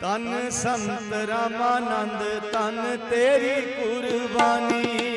ਤਨ ਸੰਤ ਰਾਮਾਨੰਦ ਤਨ ਤੇਰੀ ਕੁਰਬਾਨੀ।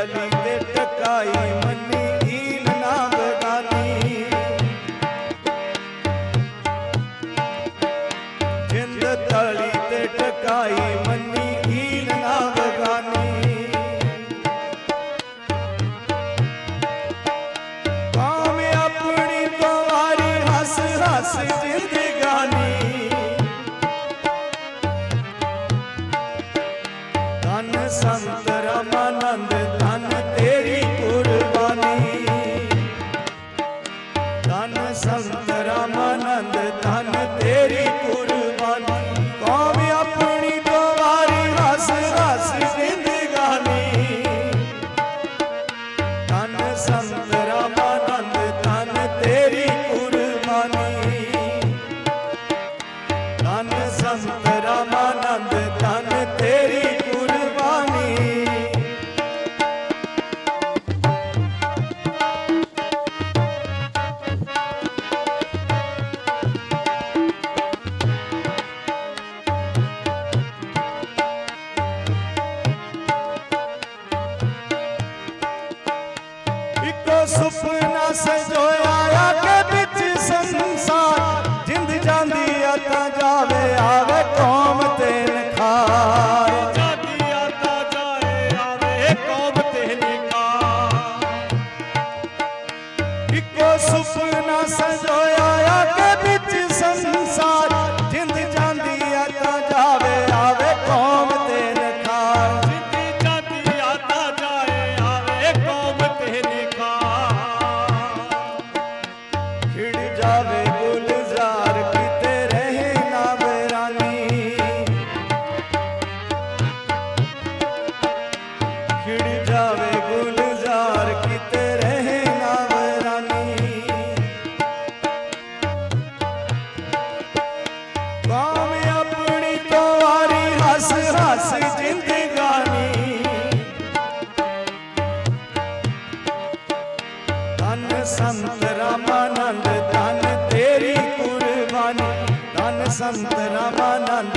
ਅਲੀ ਤੇ ਟਕਾਈ ਮੰਨੀ। तन ते સપના સજો ਸੰਤ ਰਾਮਾਨੰਦ ਧਨ ਤੇਰੀ ਕੁਰਬਾਨੀ। ਧਨ ਸੰਤ ਰਾਮਾਨੰਦ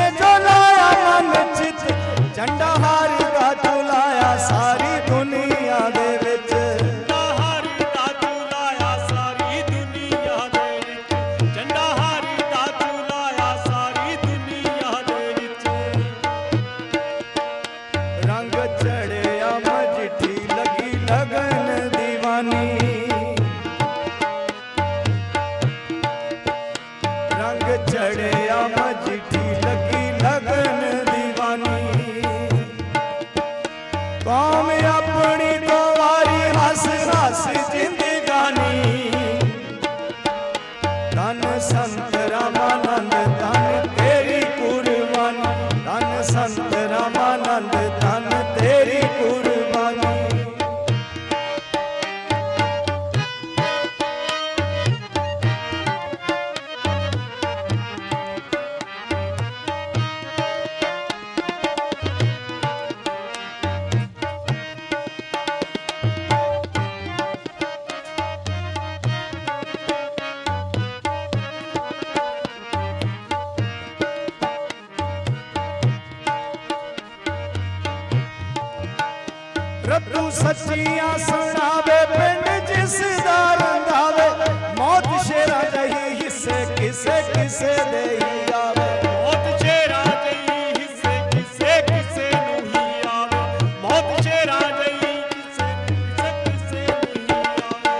ਰੱਤੂ ਸੱਚੀਆਂ ਸੁਣਾਵੇ ਪਿੰਡ ਜਿਸ ਦਾ ਰੰਗਾਵੇ ਮੌਤ ਸ਼ੇਰਾ ਜਹੀ ਹਿੱਸੇ ਕਿਸੇ ਕਿਸੇ ਦੇ ਹੀ ਆਵੇ। ਮੌਤ ਸ਼ੇਰਾਂ ਜਈ ਹਿੱਸੇ ਕਿਸੇ ਕਿਸੇ ਨੂੰ ਹੀ ਆਵੇ। ਮੌਤ ਸ਼ੇਰਾਂ ਜਈ ਕਿਸੇ ਕਿਸੇ ਕਿਸੇ ਨੂੰ ਹੀ ਆਵੇ।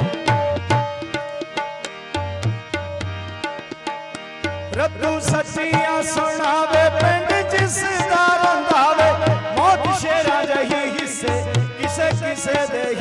ਰੱਤੂ ਸੱਚੀਆਂ ਸੁਣਾਵੇ ਪਿੰਡ ਜਿਸ ਕਿਸੇ ਕਿਸੇ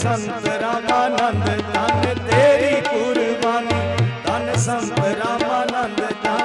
ਸੰਤ ਰਾਮਾਨੰਦ ਧਨ ਤੇਰੀ ਕੁਰਬਾਨੀ। ਧਨ ਸੰਤ ਰਾਮਾਨੰਦ ਧਨ